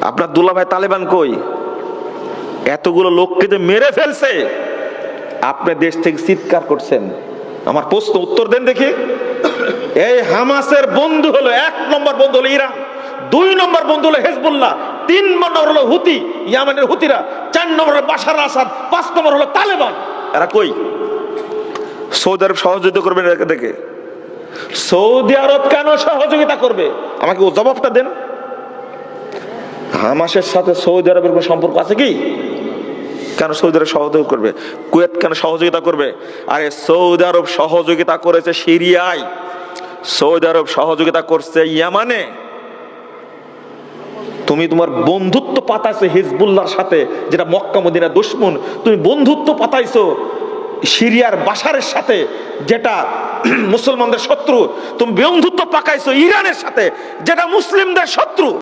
আপনার দুলাভাই তালেবান কই? এতগুলো লোককে যে মেরে ফেলছে। আপনি দেশ থেকে চিৎকার করছেন। আমার প্রশ্ন উত্তর দেন দেখি। এই হামাসের বন্ধু হলো, এক নম্বর বন্ধু হলো ইরান, দুই নম্বর বন্ধু হলো হেজবুল্লাহ, তিন নম্বর হলো হুতি, ইয়ামানের হুতিরা, চার নম্বর হলো বাশার আসাদ, পাঁচ নম্বর হলো তালেবান। এরা কই? সৌদি আরব সহযোগিতা করবে এদেরকে দেখে। সৌদি আরব কেন সহযোগিতা করবে? আমাকে ও জবাবটা দেন। হামাসের সাথে সৌদি আরবের কোনো সম্পর্ক আছে কি? কেন সৌদি আরব সহযোগিতা করবে? কুয়েত কেন সহযোগিতা করবে? আরে সৌদি আরব সহযোগিতা করেছে সিরিয়ায়। সৌদি আরব সহযোগিতা করছে ইয়ামানে। তুমি তোমার বন্ধুত্ব পাতাইছো হিজবুল্লাহর সাথে, যেটা মক্কা মদিনা দুশ্মন। তুমি বন্ধুত্ব পাতাইছো সিরিয়ার বাসারের সাথে, যেটা মুসলমানদের শত্রু। তুমি বন্ধুত্ব পাকাইছো ইরানের সাথে, যেটা মুসলিমদের শত্রু।